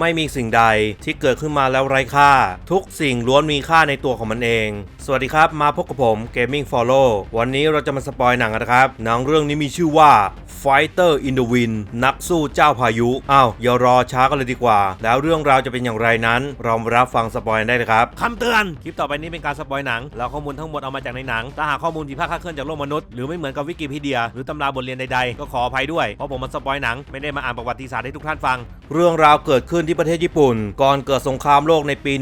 ไม่มีสิ่งใดที่เกิดขึ้นมาแล้วไร้ค่า ทุกสิ่งล้วนมีค่าในตัวของมันเอง สวัสดีครับ มาพบกับผม Gaming Follow วันนี้เราจะมาสปอยหนังกันนะครับ หนังเรื่องนี้มีชื่อว่า Fighter in the Wind นักสู้เจ้าพายุ อ้าวอย่ารอช้ากันเลยดีกว่า แล้วเรื่องราวจะเป็นอย่างไรนั้น เรามารับฟังสปอยได้เลยครับคำเตือน คลิปต่อไปนี้เป็นการสปอยหนัง แล้วข้อมูลทั้งหมดเอามาจากในหนัง ถ้าหากข้อมูลผิดพลาดคลาดเคลื่อนจากโลกมนุษย์ หรือไม่เหมือนกับวิกิพีเดีย หรือตำราบทเรียนใดๆ ก็ขออภัยด้วย เพราะผมมาสปอยหนัง ไม่ได้มาอ่านประวัติศาสตร์ให้ทุกท่านฟัง เรื่องราวเกิดขึ้นที่ประเทศญี่ปุ่น ก่อนเกิดสงครามโลกในปี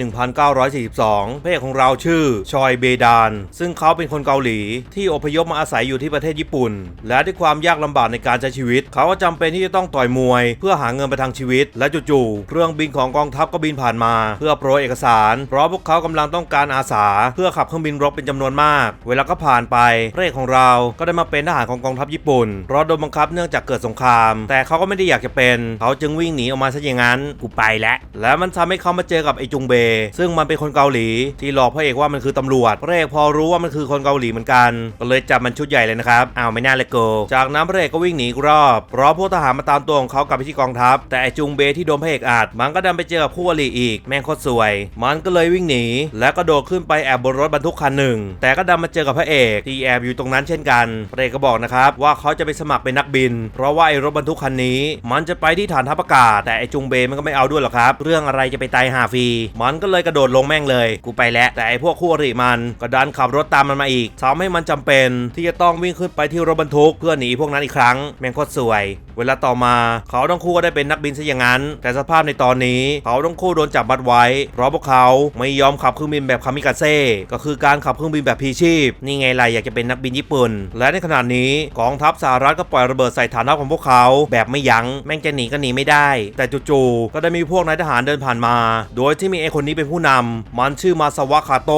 1942พระเอกของเราชื่อ ชอยเบดาน ซึ่งเขาเป็นคนเกาหลี ที่อพยพมาอาศัยอยู่ที่ประเทศญี่ปุ่น และด้วยความยากลำบากในการใช้ชีวิต เขาก็จำเป็นที่จะต้องต่อยมวย เพื่อหาเงินประทังชีวิต และจู่ๆเครื่องบินของกองทัพก็บินผ่านมา เพื่อโปรยเอกสารเพราะพวกเขากำลังต้องการอาสา เพื่อขับเครื่องบินรบเป็นจำนวนมาก เวลาก็ผ่านไปพระเอกของเราก็ได้มาเป็นทหารของกองทัพญี่ปุ่นเพราะโดนบังคับเนื่องจากเกิดสงคราม แต่เขาก็ไม่ได้อยากจะเป็น เขาจึงวิ่งหนีออกมาซะอย่างนั้นกูไปแล้วแล้วมันทำให้เขามาเจอกับไอ้จุงเบ ซึ่งมันเป็นคนเกาหลี ที่หลอกพระเอกว่ามันคือตำรวจพระเอกพอรู้ว่ามันคือคนเกาหลีเหมือนกันก็เลยจับมันชุดใหญ่เลยนะครับอ้าวไม่น่าเลยโกจากนั้นพระเอกก็วิ่งหนีรอบเพราะพวกทหารมาตามตัวของเขากลับไปที่กองทัพ แต่ไอจุงเบที่โดนพระเอกอัดมันก็ดันไปเจอกับคู่อริอีก แม่งโคตรสวย มันก็เลยวิ่งหนี แล้วก็โดดขึ้นไปแอบบนรถบรรทุกคันหนึ่ง แต่ก็ดันมาเจอกับพระเอกที่แอบอยู่ตรงนั้นเช่นกันพระเอกก็บอกนะครับว่าเขาจะไปสมัครเป็นนักบิน เพราะว่าไอ้รถบรรทุกคันนี้ มันจะไปที่ฐานทัพอากาศ แต่ไอ้จุงเบมันก็ไม่เอาด้วยหรอกครับ เรื่องอะไรจะไปตายหาฟรีมันก็เลยกระโดดลงแม่งเลย กูไปแล้วแต่ไอ้พวกคู่อริมันก็ดันขับรถตามมันมาอีกทำให้มันจำเป็น ที่จะต้องวิ่งขึ้นไปที่รถบรรทุกเพื่อหนีพวกนั้นอีกครั้งแม่งโคตรสวย เวลาต่อมาเขาทั้งคู่ก็ได้เป็นนักบินซะอย่างนั้น แต่สภาพในตอนนี้เขาทั้งคู่โดนจับมัดไว้ เพราะพวกเขาไม่ยอมขับเครื่องบินแบบคามิกาเซ่ก็คือการขับเครื่องบินแบบพีชีพ นี่ไงล่ะอยากจะเป็นนักบินญี่ปุ่น และในขณะนี้กองทัพสหรัฐก็ปล่อยระเบิดใส่ฐานทัพของพวกเขาแบบไม่ยัง้งแม่งจะหนีก็หนีไม่ได้ แต่จู่ๆก็ได้มีพวกนายทหารเดินผ่านมา โดยที่มีไอ้คนนี้เป็นผู้นำมันชื่อมาซาวะคาโต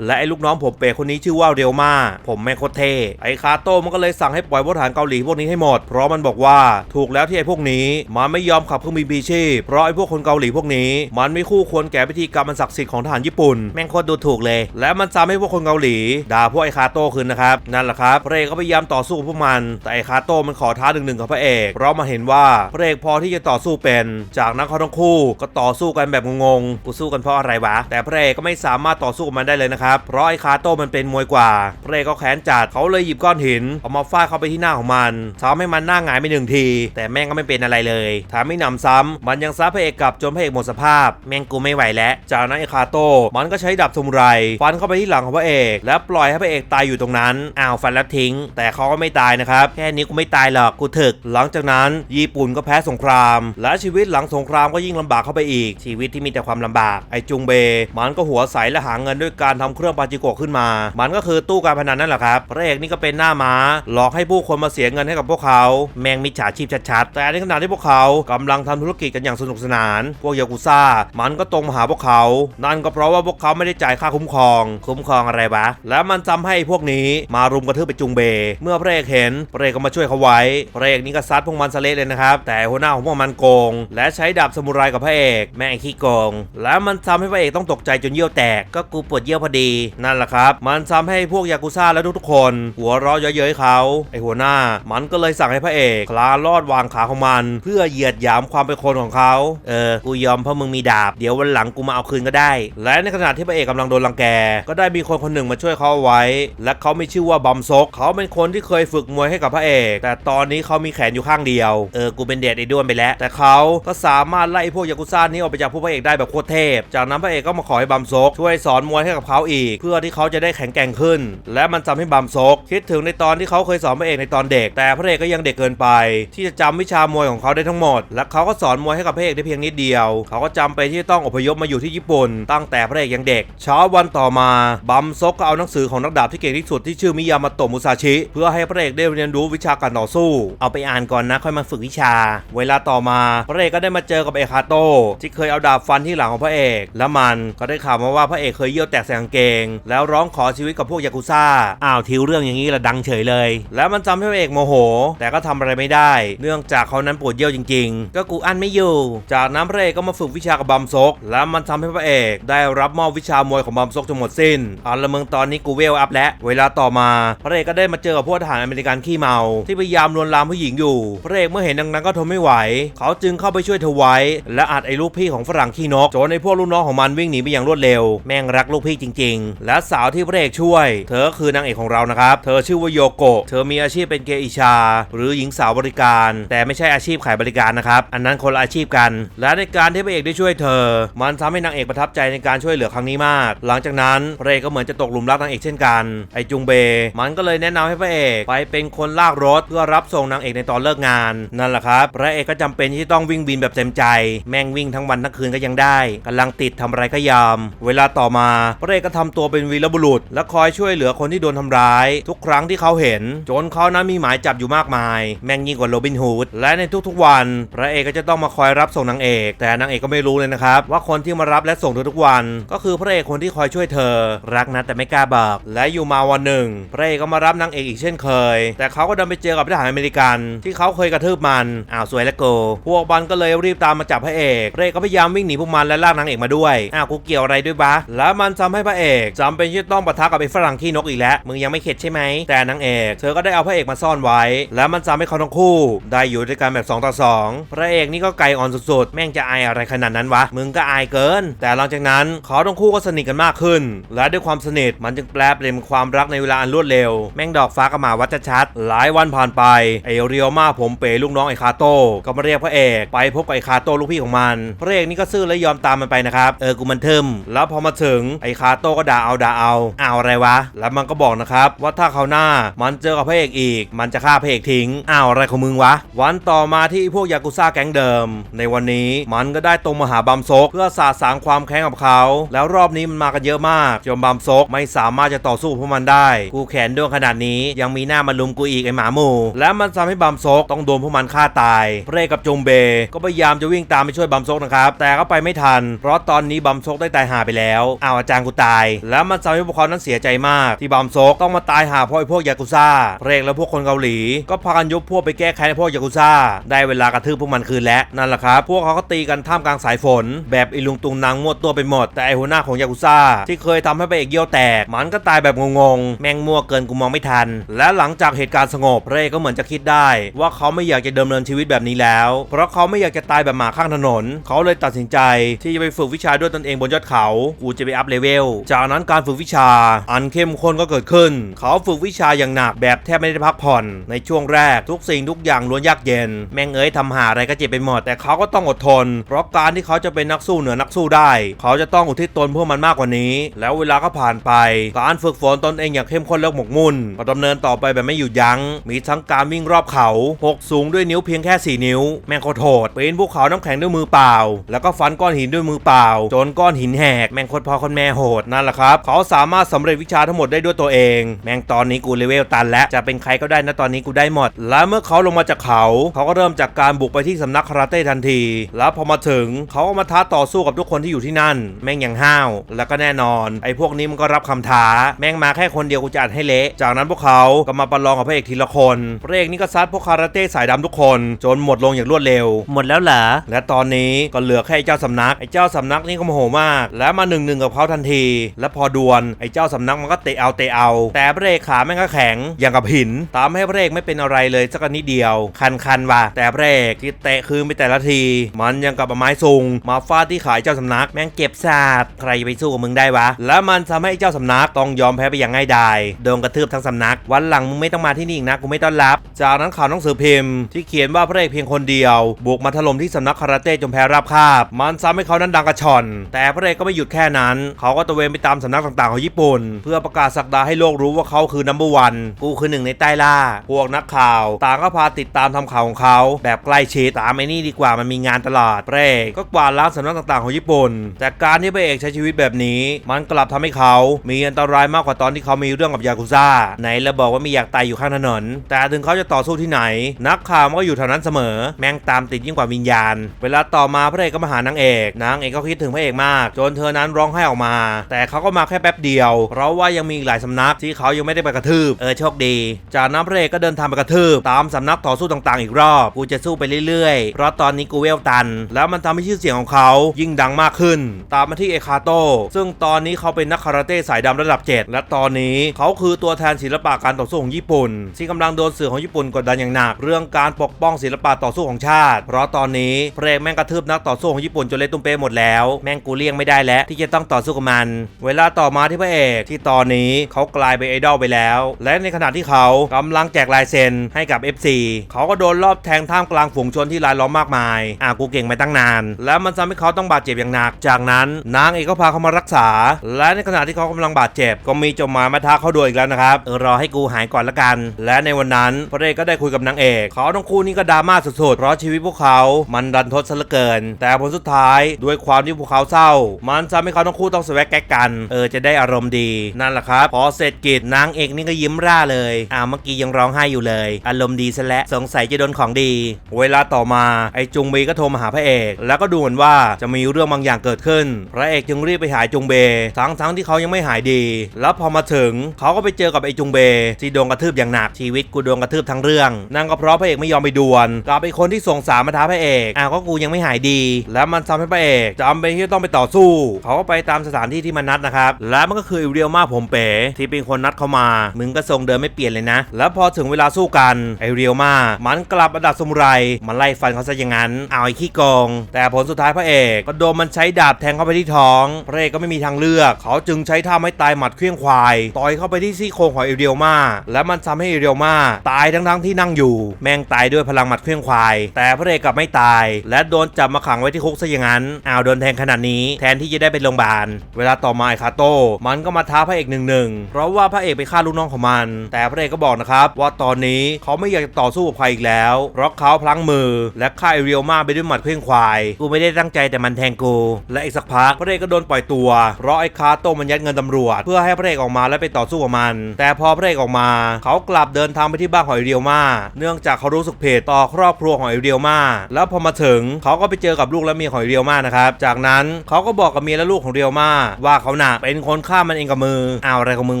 และไอ้ลูกน้องผมเปรคนนี้ชื่อว่าเรียวมาผมแม่งโคตรเทไอ้คาโตมันก็เลยสั่งให้ปล่อยพวกทหารเกาหลีพวกนี้ให้หมดเพราะมันบอกว่าถูกแล้วที่ไอ้พวกนี้มันไม่ยอมขับเครื่องบินบีชีพเพราะไอ้พวกคนเกาหลีพวกนี้ มันไม่คู่ควรแก่พิธีกรรมอันศักดิ์สิทธิ์ของทหารญี่ปุ่นแม่งโคตรดูถูกเลย และมันซ้ำให้พวกคนเกาหลีด่าพวกไอ้คาโต้คืนนะครับนั่นแหละครับพระเอกก็พยายามต่อสู้กับพวกมัน แต่ไอ้คาโต้มันขอท้าหนึ่งหนึ่งกับพระเอกเพราะมาเห็นว่าพระเอกพอที่จะต่อสู้เป็น จากนั้นเขาทั้งคู่ก็ต่อสู้กันแบบงงๆกูสู้กันเพราะอะไรวะแต่พระเอกก็ไม่สามารถต่อสู้กับมันได้เลยนะครับเพราะไอ้คาโต้มันเป็นมวยกว่าพระเอกก็แขนจัดเขาเลยหยิบก้อนหินเอามาฟาดเข้าไปที่หน้าของมันทำให้มันหน้าหงายไปหนึ่งที แต่แม่งก็ไม่เป็นอะไรเลยแถมไม่นำซ้ำมันยังซัดพระเอกกลับจนพระเอกหมดสภาพ แม่งกูไม่ไหวแล้ว จากนั้นไอคาโต้มันก็ใช้ดาบสมุไร ฟันเข้าไปที่หลังของพระเอก แล้วปล่อยให้พระเอกตายอยู่ตรงนั้นอ้าวฟันแล้วทิ้ง แต่เขาก็ไม่ตายนะครับแค่นี้กูไม่ตายหรอกกูถึก หลังจากนั้นญี่ปุ่นก็แพ้สงคราม และชีวิตหลังสงครามก็ยิ่งลำบากเข้าไปอีก ชีวิตที่มีแต่ความลำบากไอจุงเบ มันก็หัวใสและหาเงินด้วยการทำเครื่องปาจิโกะขึ้นมา มันก็คือตู้การพนันนั่นแหละครับพระเอกนี่ก็เป็นหน้าม้าหลอกให้ผู้คนมาเสียเงินให้กับพวกเขาแมงมิจฉาชีพชัดๆ แต่ในขณะที่พวกเขากำลังทำธุรกิจกันอย่างสนุกสนาน พวกยากุซ่า มันก็ตรงมาหาพวกเขา นั่นก็เพราะว่าพวกเขาไม่ได้จ่ายค่าคุ้มครอง คุ้มครองอะไรวะแล้วมันทำให้พวกนี้มารุมกระทืบไปจุงเบ เมื่อพระเอกเห็นพระเอกก็มาช่วยเขาไว้ พระเอกนี่ก็ซัดพวกมันสเลเลยนะครับ แต่หัวหน้าของพวกมันโกง และใช้ดาบสมุไรกับพระเอก แม่งขี้โกง แล้วมันทำให้พระเอกต้องตกใจจนเยี่ยวแตก ก็กูปวดเยี่ยวพอดี นั่นแหละครับ มันทำให้พวกยากุซ่าและทุกๆคน หัวเราะเย้ยๆเขา ไอหัวหน้า มันก็เลยสั่งให้พระเอกคลานลอดวางขาของมัน เพื่อเหยียดหยามความเป็นคนของเขา เออ กูยอมเพราะมึงมีดาบ เดี๋ยววันหลังกูมาเอาคืนก็ได้ และในขณะที่พระเอกกำลังโดนรังแก ก็ได้มีคนคนหนึ่งมาช่วยเขาไว้ และเขาไม่ชื่อว่าบอมซก เขาเป็นคนที่เคยฝึกมวยให้กับพระเอก แต่ตอนนี้เขามีแขนอยู่ข้างเดียว เออ กูเป็นเดดไอ้ด้วนไปแล้ว แต่เขาก็สามารถไล่พวกยากุซ่านี้ออกไปจากพวกพระเอกได้แบบโคตรเทพ จากนั้นพระเอกก็มาขอให้บัมซกช่วยสอนมวยให้กับเขาอีก เพื่อที่เขาจะได้แข็งแกร่งขึ้น และมันทำให้บัมซกคิดถึงในตอนที่เขาเคยสอนพระเอกในตอนเด็ก แต่พระเอกก็ยังังเด็กเกินไป ที่จะจำวิชามวยของเขาได้ทั้งหมด และเขาก็สอนมวยให้กับพระเอกได้เพียงนิดเดียว เขาก็จำเป็นที่ต้องอพยพมาอยู่ที่ญี่ปุ่น ตั้งแต่พระเอกยังเด็ก เช้าวันต่อมาบัมซกก็เอาหนังสือของนักดาบที่เก่งที่สุดที่ชื่อมิยามาโตะมุซาชิ เพื่อให้พระเอกได้เรียนรู้วิชาการต่อสู้ เอาไปอ่านก่อนนะค่อยมาฝึกวิชา เวลาต่อมา พระเอกก็ได้มาเจอกับเอคาโตที่เคยเอาดาบฟันที่หลังของพระเอก และมันก็ได้ข่าวมาว่าพระเอกเคยเยี่ยวแตกใส่กางเกง แล้วร้องขอชีวิตกับพวกยากุซ่าอ้าวทิวเรื่องอย่างนี้ละดังเฉยเลย แล้วมันจำให้พระเอกโมโหแต่แต่ก็ทำอะไรไม่ได้ เนื่องจากเขานั้นปวดเยี่ยวจริง ๆ ก็กูอั้นไม่อยู่ จากนั้นพระเอกก็มาฝึกวิชากับบัมซก และมันทำให้พระเอก ได้รับมอบวิชามวยของบัมซกจนหมดสิ้นเอาละมึงตอนนี้กูเวลอัพแล้วเวลาต่อมา พระเอกก็ได้มาเจอกับพวกทหารอเมริกันขี้เมา ที่พยายามลวนลามผู้หญิงอยู่ พระเอกเมื่อเห็นดังนั้นก็ทนไม่ไหว เขาจึงเข้าไปช่วยเธอไว้ และอัดไอ้ลูกพี่ของฝรั่งขี้นกจนไอ้พวกลูกน้องของมันวิ่งหนีไปอย่างรวดเร็ว แม่งรักลูกพี่จริง ๆ และสาวที่พระเอกช่วย เธอก็คือนางเอกของเรานะครับ เธอชื่อว่าโยโกะ เธอมีอาชีพเป็นเกอิชาหรือหญิงสาวบริการ แต่ไม่ใช่อาชีพขายบริการนะครับ อันนั้นคนละอาชีพกัน และในการที่พระเอกได้ช่วยเธอ มันทำให้นางเอกประทับใจในการช่วยเหลือครั้งนี้มาก หลังจากนั้นพระเอกก็เหมือนจะตกหลุมรักนางเอกเช่นกัน ไอจุงเบ มันก็เลยแนะนำให้พระเอกไปเป็นคนลากรถเพื่อรับส่งนางเอกในตอนเลิกงาน นั่นแหละครับ พระเอกก็จำเป็นที่ต้องวิ่งบินแบบเต็มใจ แม่งวิ่งทั้งวันทั้งคืนก็ยังได้กำลังติดทำอะไรก็ยอมเวลาต่อมา พระเอกก็ทำตัวเป็นวีรบุรุษ และคอยช่วยเหลือคนที่โดนทำร้าย ทุกครั้งที่เขาเห็น จนเขานั้นมีหมายจับอยู่มากมายแม่งยิ่งกว่าโรบินฮูดและในทุกๆวัน พระเอกก็จะต้องมาคอยรับส่งนางเอก แต่นางเอกก็ไม่รู้เลยนะครับ ว่าคนที่มารับและส่งเธอทุกวัน ก็คือพระเอกคนที่คอยช่วยเธอ รักนะแต่ไม่กล้าบอกและอยู่มาวันหนึ่ง พระเอกก็มารับนางเอกอีกเช่นเคย แต่เขาก็ดันไปเจอกับทหารอเมริกัน ที่เขาเคยกระทืบมันอ้าวสวยแล้วโก พวกมันก็เลยรีบตามมาจับพระเอกพระเอกก็พยายามวิ่งหนีพวกมันและลากนางเอกมาด้วยอ้าวกูเกี่ยวอะไรด้วยบะแล้วมันทำให้พระเอกจำเป็นที่ต้องปะทะกับไอ้ฝรั่งขี้นกอีกแล้วมึงยังไม่เข็ดใช่ไหมแต่นางเอก เธอก็ได้เอาพระเอกมาซ่อนไว้ แล้วมันทำให้เขาทั้งคู่ ได้อยู่ด้วยกันแบบ2ต่อ2พระเอกนี่ก็ไกลอ่อนสุดๆ แม่งจะอายอะไรขนาดนั้นวะ มึงก็อายเกิน แต่หลังจากนั้นเขาทั้งคู่ก็สนิทกันมากขึ้น และด้วยความสนิทมันจึงแปลเปลี่ยนเป็นความรักในเวลาอันรวดเร็ว แม่งดอกฟ้ากับหมาวัดชัดหลายวันผ่านไปไอเรียวมาผมเป๋ลูกน้องไอคาโต้ก็มาเรียกพระเอกไปพบกับไอคาโต้ลูกพี่ของมันพระเอกนี่ก็ซื่อและยอมตามมันไปนะครับเออกูมันเทึมแล้วพอมาถึงไอคาโต้ก็ด่าเอาด่าเอาเอาอะไรวะ แล้วมันก็บอกนะครับว่าถ้าเขาหน้ามันเจอกับพระเอกอีก มันจะฆ่าพระเอกทิง อ้าวอะไรของมึงวะ วันต่อมาที่พวกยากุซ่าแก๊งเดิม ในวันนี้มันก็ได้ตรงมาหาบัมซก เพื่อสาสางความแค้นกับเขา แล้วรอบนี้มันมากันเยอะมากจนบัมซกไม่สามารถจะต่อสู้พวกมันได้ กูแขนด้วงขนาดนี้ยังมีหน้ามาลุมกูอีกไอหมาหมูและมันทำให้บัมซกต้องโดนพวกมันฆ่าตายพรเกกับจงเบ ก็พยายามจะวิ่งตามไปช่วยบัมซกนะครับแต่ก็ไปไม่ทัน เพราะตอนนี้บัมซกได้ตายหาไปแล้วอ้าวอาจารย์กูตาย แล้วมันทำให้พวกเขานั้นเสียใจมาก ที่บัมซกต้องมาตายหาเพราะไอพวกยากุซ่าพรเกและพวกคนเกาหลีก็พากันยกพวกไปแก้แค้นพวกยากุซ่า ได้เวลากระทืบพวกมันคืนแล้วนั่นแหละครับ พวกเขาก็ตีกันท่ามกลางสายฝน แบบอีลุงตุงนางมั่วตัวไปหมด แต่ไอหัวหน้าของยากุซ่า ที่เคยทำให้พระเอกเยี่ยวแตก มันก็ตายแบบงงๆ แม่งมั่วเกินกูมองไม่ทัน และหลังจากเหตุการณ์สงบพระเอกก็เหมือนจะคิดได้ ว่าเขาไม่อยากจะดำเนินชีวิตแบบนี้แล้ว เพราะเขาไม่อยากจะตายแบบหมาข้างถนน เขาเลยตัดสินใจที่จะไปฝึกวิชาด้วยตนเองบนยอดเขา กูจะไปอัพเลเวล จากนั้นการฝึกวิชา อันเข้มข้นก็เกิดขึ้น เขาฝึกวิชาอย่างหนักแบบแทบไม่ได้พักผ่อนในช่วงแรก ทุกสิ่งทุกอย่างล้วนยากเย็น แม่งเอ้ยทำหาอะไรก็เจ็บไปหมด แต่เขาก็ต้องอดทน เพราะการที่เขาจะเป็นนักสู้เหนือนักสู้ได้ เขาจะต้องอุทิศตนเพื่อมันมากกว่านี้ แล้วเวลาก็ผ่านไป การฝึกฝนตนเองอย่างเข้มข้นและหมกมุ่นก็ดำเนินต่อไปแบบไม่หยุดยัง้ง มีทั้งการวิ่งรอบเขาหกสูงด้วยนิ้วเพียงแค่ 4 นิ้ว แม่งโคตรโหดปีนภูเขาน้ำแข็งด้วยมือเปล่า แล้วก็ฟันก้อนหินด้วยมือเปล่า จนก้อนหินแหกแม่งโคตรพ่อคนแม่โหดนั่นแหละครับเขาสามารถสำเร็จวิชาทั้งหมดได้ด้วยตัวเอง แม่งตอนนี้กูเลเวลตันแล้วจะเป็นใครก็ได้นะตอนนี้กูได้หมดและเมื่อเขาลงมาจากเขา เขาก็เริ่มจากการบุกไปที่สำนักคาราเต้ทันที แล้วพอมาถึงเขาก็มาท้าต่อสู้กับทุกคนที่อยู่ที่นั่น แม่งอย่างห้าว แล้วก็แน่นอน ไอ้พวกนี้มันก็รับคำท้า แม่งมาแค่คนเดียวกูจะอัดให้เละ จากนั้นพวกเขาก็มาประลองกับพระเอกทีละคนพระเอกนี่ก็ซัดพวกคาราเต้สายดำทุกคน จนหมดลงอย่างรวดเร็ว หมดแล้วเหรอและตอนนี้ก็เหลือแค่ไอ้เจ้าสำนักไอ้เจ้าสำนักนี่ก็โมโหมาก และมาหนึ่งหนึ่งกับเขาทันที และพอดวลไอ้เจ้าสำนักมันก็เตะเอาเตะเอา แต่พระเอกขาแม่งก็แข็งอย่างกับหิน ตามให้พระเอกไม่เป็นอะไรเลยสักนิดเดียว คันคันๆว่ะแต่พระเอกที่เตะคืนไปแต่ละที มันยังกับไม้ซุงมาฟาดที่ขายเจ้าสำนักแม่งเก็บซาดใครไปสู้กับมึงได้วะ และมันทำให้ไอ้เจ้าสำนักต้องยอมแพ้ไปอย่างง่ายดายโดนกระทืบทั้งสำนัก วันหลังมึงไม่ต้องมาที่นี่อีกนะกูไม่ต้อนรับ จากนั้นข่าวหนังสือพิมพ์ ที่เขียนว่าพระเอกเพียงคนเดียว บุกมาถล่มที่สำนักคาราเต้จนแพ้ราบคาบ มันซ้ำให้เขานั้นดังกระชอน แต่พระเอกก็ไม่หยุดแค่นั้น เขาก็ตะเวนไปตามสำนักต่างๆของญี่ปุ่น เพื่อประกาศสักดาให้โลกรู้ว่าเขาคือนัมเบอร์วันกูคือหนึ่งในใต้ล่าพวกนักข่าวต่างก็พาติดตามทำข่าวของเขาแบบใกล้ชิดตามไอ้นี่ดีกว่ามันมีงานตลอดพระเอกก็กวาดล้างสำนักต่างๆของญี่ปุ่น แต่การที่พระเอกใช้ชีวิตแบบนี้ มันกลับทำให้เขามีอันตรายมากกว่าตอนที่เขามีเรื่องกับยากุซ่าไหนแล้วบอกว่าไม่อยากตายอยู่ข้างถนน แต่ถึงเขาจะต่อสู้ที่ไหน นักข่าวมันก็อยู่แถวนั้นเสมอ แม่งตามติดยิ่งกว่าวิญญาณ เวลาต่อมาพระเอกก็มาหานางเอกนางเอกก็คิดถึงพระเอกมาก จนเธอนั้นร้องไห้ออกมา แต่เขาก็มาแค่แป๊บเดียว เพราะว่ายังมีอีกหลายสำนักที่เขายังไม่ได้ไปกระทืบเออโชคดี จากนั้นพระเอกก็เดินทางไปกระระทืบตามสำนักต่อสู้ต่างๆ อีกรอบ กูจะสู้ไปเรื่อยๆ เพราะตอนนี้กูเวลตัน แล้วมันทำให้ชื่อเสียงของเขายิ่งดังมากขึ้น ตามมาที่เอคาโต ซึ่งตอนนี้เขาเป็นนักคาราเต้สายดำระดับ 7 และตอนนี้เขาคือตัวแทนศิลปะการต่อสู้ของญี่ปุ่นที่กำลังโดนสื่อของญี่ปุ่นกดดันอย่างหนักเรื่องการปกป้องศิลปะต่อสู้ของชาติ เพราะตอนนี้เพระเอกแม่งกระทืบนักต่อสู้ของญี่ปุ่นจนเละตุ้มเป้หมดแล้ว แม่งกูเลี่ยงไม่ได้แล้วที่จะต้องต่อสู้กับมัน เวลาต่อมาที่พระเอกที่ตอนนี้เขากลายเป็นไอดอลไปแล้ว และในขณะที่เขากำลังแจกลายเซ็นให้กับ FC เขาก็โดนรอบแทงท่ามกลางฝูงชนที่รายล้อมมากมาย อะกูเก่งมาตั้งนาน แล้วมันทำให้เขาต้องบาดเจ็บอย่างหนัก จากนั้นนางเอกก็พาเขามารักษา และในขณะที่เขากำลังบาดเจ็บ ก็มีจดหมายมาท้าเขาด้วยอีกแล้วนะครับเออรอให้กูหายก่อนละกัน และในวันนั้นพระเอกก็ได้คุยกับนางเอก เขาทั้งคู่นี่ก็ดราม่าสุดๆ เพราะชีวิตพวกเขามันรันทดซะเหลือเกิน แต่ผลสุดท้ายด้วยความที่พวกเขาเศร้า มันทำให้เขาทั้งคู่ต้องสวกแกกกัน เออจะได้อารมณ์ดี นั่นแหละครับ พอเสร็จกิจนางเอกนี่ก็ยิ้มร่าเลย อ่าเมื่อกี้ยังร้องไห้อยู่เลยอารมณ์ดีซะและ้วสงสัยจะโดนของดี เวลาต่อมาไอ้จุงเบก็โทรมาหาพระเอก แล้วก็ดูเหมือนว่าจะมีเรื่องบางอย่างเกิดขึ้น พระเอกจึงรีบไปหาจุงเบทั้งทั้งที่เขายังไม่หายดี แล้วพอมาถึงเขาก็ไปเจอกับไอ้จุงเบที่โดนกระทืบอย่างหนักชีวิตกูโดนกระทืบทั้งเรื่องนั่นก็เพราะพระเอกไม่ยอมไปดวลกลับไอ้คนที่ส่งสารมาท้าพระเอกอ้าวก็กูยังไม่หายดี แล้วมันทำให้พระเอกจำเป็นที่จะต้องไปต่อสู้ เขาก็ไปตามสถานที่ที่มันนัดนะครับและมันก็คืออิเรียวมาผมเป๋ที่เป็นคนนัดเขามา มึงก็ทรงเดิมไม่เปลี่ยนเลยนะ แล้วพอถึงเวลาสู้กัน ไอเรียวมา มันกลับมาดักสมุไร มันไล่ฟันเขาซะอย่างนั้น เอาไอขี้โกง แต่ผลสุดท้ายพระเอกก็โดนมันใช้ดาบแทงเข้าไปที่ท้อง พระเอกก็ไม่มีทางเลือก เขาจึงใช้ท่าไม้ตายหมัดเคลื่องควาย ต่อยเข้าไปที่ซี่โครงของเอเรียวมา และมันทำให้เอเรียวมา ตายทั้งๆที่นั่งอยู่ แม่งตายด้วยพลังหมัดเคลื่องควาย แต่พระเอกกลับไม่ตาย และโดนจับมาขังไว้ที่คุกซะอย่างนั้นเอาโดนแทงขนาดนี้ แทนที่จะได้ไปโรงพยาบาล เวลาต่อมาไอคาโต้มันก็มาท้าพระเอกหนึ่งหนึ่งเพราะว่าพระเอกไปฆ่าลูกน้องของมัน แต่พระเอกก็บอกนะครับว่าตอนนี้เขาไม่อยากจะต่อสู้กับใครอีกแล้ว เพราะเขาพลั้งมือ และฆ่าไอเรียวมาไปด้วยหมัดเครื่งควาย กูไม่ได้ตั้งใจแต่มันแทงกู และอีกสักพักพระเอกก็โดนปล่อยตัว เพราะไอ้คาโต้มันยัดเงินตำรวจ เพื่อให้พระเอกออกมาและไปต่อสู้กับมัน แต่พอพระเอกออกมา เขากลับเดินทางไปที่บ้านของไอเรียวมา เนื่องจากเขารู้สึกผิดต่อครอบครัวของไอเรียวมา แล้วพอมาถึงเขาก็ไปเจอกับลูกและเมียของไอเรียวมานะครับ จากนั้นเขาก็บอกกับเมียและลูกของเรียวมาว่าเขาหนักเป็นคนฆ่ามันเองกับมืออ้าวอะไรของมึง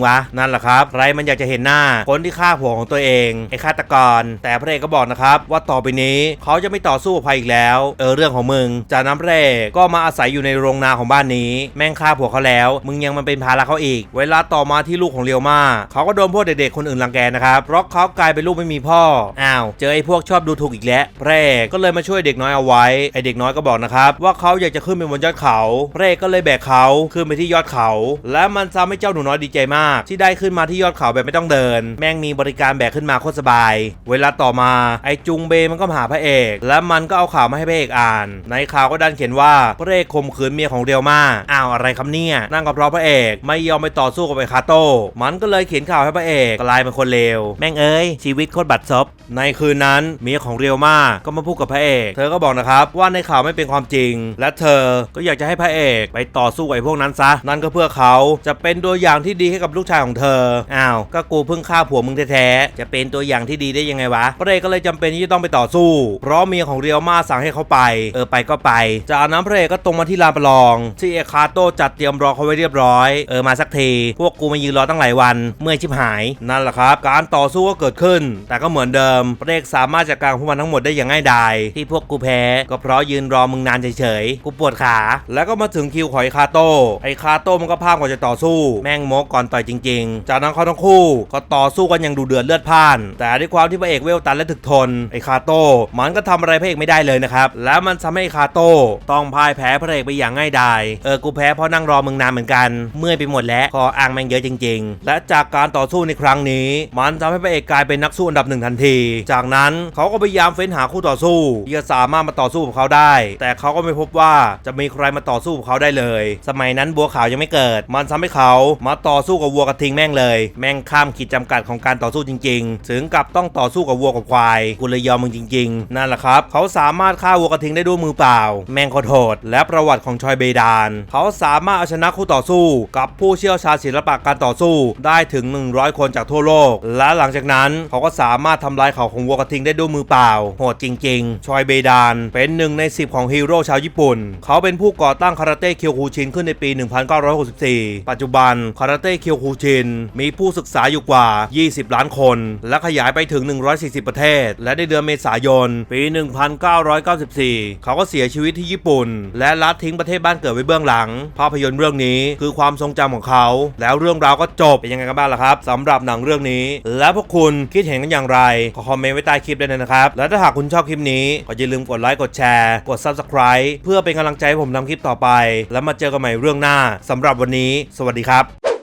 วะนั่นแหละครับใครมันอยากจะเห็นหน้าคนที่ฆ่าผัวของตัวเองไอฆาตกร แต่พระเอกก็บอกนะครับว่าต่อไปนี้เขาจะไม่ต่อสู้กับใครอีกแล้ว เออเรื่องของมึง จากนั้นพระเอกก็มาอาศัยอยู่ในโรงนาของบ้านนี้ แม่งฆ่าผัวเขาแล้ว มึงยังมันเป็นภาระเขาอีก เวลาต่อมาที่ลูกของเรียวมาเขาก็โดนพวกเด็กๆคนอื่นรังแกนะครับเพราะเขากลายเป็นลูกไม่มีพ่ออ้าวเจอไอ้พวกชอบดูถูกอีกแล้วพระเอกก็เลยมาช่วยเด็กน้อยเอาไว้ไอ้เด็กน้อยก็บอกนะครับว่าเขาอยากจะขึ้นไปบนยอดเขาพระเอกก็เลยแบกเขาขึ้นไปที่ยอดเขา และมันทำให้เจ้าหนูน้อยดีใจมาก ที่ได้ขึ้นมาที่ยอดเขาแบบไม่ต้องเดิน แม่งมีบริการแบกขึ้นมาโคตรสบาย เวลาต่อมาไอจุงเบมันก็มาหาพระเอก และมันก็เอาข่าวมาให้พระเอกอ่าน ในข่าวก็ดันเขียนว่าพระเอกข่มขืนเมียของเรียวมาอ้าวอะไรครับเนี่ยนั่นก็เราพระเอกไม่ยอมไปต่อสู้กับไอคาโต้มันก็เลยเขียนข่าวให้พระเอกกลายเป็นคนเลวแม่งเอ้ยชีวิตโคตรบัดซบในคืนนั้นเมียของเรียวมาก็มาพูดกับพระเอก เธอก็บอกนะครับว่าในข่าวไม่เป็นความจริง และเธอก็อยากจะให้พระเอกไปต่อสู้กับไอ้พวกนั้นซะ นั่นก็เพื่อเขาจะเป็นตัวอย่างที่ดีให้กับลูกชายของเธออ้าวก็กูเพิ่งฆ่าผัวมึงแท้ๆจะเป็นตัวอย่างที่ดีได้ยังไงวะพระเอกก็เลยจำเป็นที่จะต้องไปต่อสู้ เพราะเมียของเรียวมาสั่งให้เขาไป เออไปก็ไป จากนั้นพระเอกก็ตรงมาที่ลานประลอง ที่เอคาโตจัดเตรียมรอเขาไว้เรียบร้อย เออมาสักทีพวกกูมายืนรอตั้งหลายวัน เมื่อยชิบหาย นั่นแหละครับ การต่อสู้ก็เกิดขึ้น แต่ก็เหมือนเดิมพระเอกสามารถจัดการพวกมันทั้งหมดได้อย่างง่ายดายที่พวกกูแพ้ก็เพราะยืนรอมึงนานเฉยๆกูปวดขา แล้วก็มาถึงคิวของไอคาโต้ไอคาโต้มันก็พลาดกว่าจะต่อสู้ แม่งโมก่อนต่อยจริง ๆ จากนั้นเขาทั้งคู่ก็ต่อสู้กันอย่างดูเดือดเลือดพ่านแต่ด้วยความที่พระเอกเวลตันและถึกทนไอคาโต้มันก็ทำอะไรพระเอกไม่ได้เลยนะครับ แล้วมันทำให้คาโต้ต้องพ่ายแพ้พระเอกไปอย่างง่ายดายเออกูแพ้เพราะนั่งรอมึงนานเหมือนกัน เมื่อยไปหมดแล้วคออ่างแม่งเยอะจริง ๆ และจากการต่อสู้ในครั้งนี้ มันทำให้พระเอกกลายเป็นนักสู้อันดับหนึ่งทันที จากนั้นเขาก็พยายามเฟ้นหาคู่ต่อสู้ที่จะสามารถมาต่อสู้กับเขาได้ แต่เขาก็ไม่พบว่าจะมีใครมาต่อสู้กับเขาได้เลย สมัยนั้นบัวขาวยังไม่เกิด มันทำให้เขามาต่อสู้กับวัวกระทิงแม่งเลย แม่งข้ามขีดจำกัดของการต่อสู้จริง ๆ ถึงกับต้องต่อสู้กับวัวกับควายกูเลยยอมมึงจริง ๆ นั่นแหละครับ เขาสามารถฆ่าวัวกระทิงได้ด้วยมือเปล่า แมงโคตรโหดและประวัติของชอยเบดาน เขาสามารถเอาชนะคู่ต่อสู้ กับผู้เชี่ยวชาญศิลปะการต่อสู้ได้ถึง 100 คนจากทั่วโลก และหลังจากนั้นเขาก็สามารถทำลายเขาของวัวกระทิงได้ด้วยมือเปล่าโหดจริง ๆ ชอยเบดาน เป็นหนึ่งใน 10 ของฮีโร่ชาวญี่ปุ่น เขาเป็นผู้ก่อตั้งคาราเต้เคียวคูชินขึ้นในปี 1964 ปัจจุบันคาราเต้เคียวคูชินมีผู้ศึกษาอยู่กว่า 20 ล้านคนและขยยายไปถึง 140 ประเทศ และในเดือนเมษายน ปี 1994 เขาก็เสียชีวิตที่ญี่ปุ่น และละทิ้งประเทศบ้านเกิดไว้เบื้องหลัง ภาพยนตร์เรื่องนี้คือความทรงจำของเขา แล้วเรื่องราวก็จบเป็นยังไงกันบ้างล่ะครับสำหรับหนังเรื่องนี้ และพวกคุณคิดเห็นกันอย่างไรขอคอมเมนต์ไว้ใต้คลิปได้วยนะครับ และถ้าหากคุณชอบคลิปนี้ก็อย่าลืมกดไลค์กดแชร์กด Subscribe เพื่อเป็นกำลังใจให้ผมทำคลิปต่อไป แล้วมาเจอกันใหม่เรื่องหน้าสำหรับวันนี้ สวัสดีครับ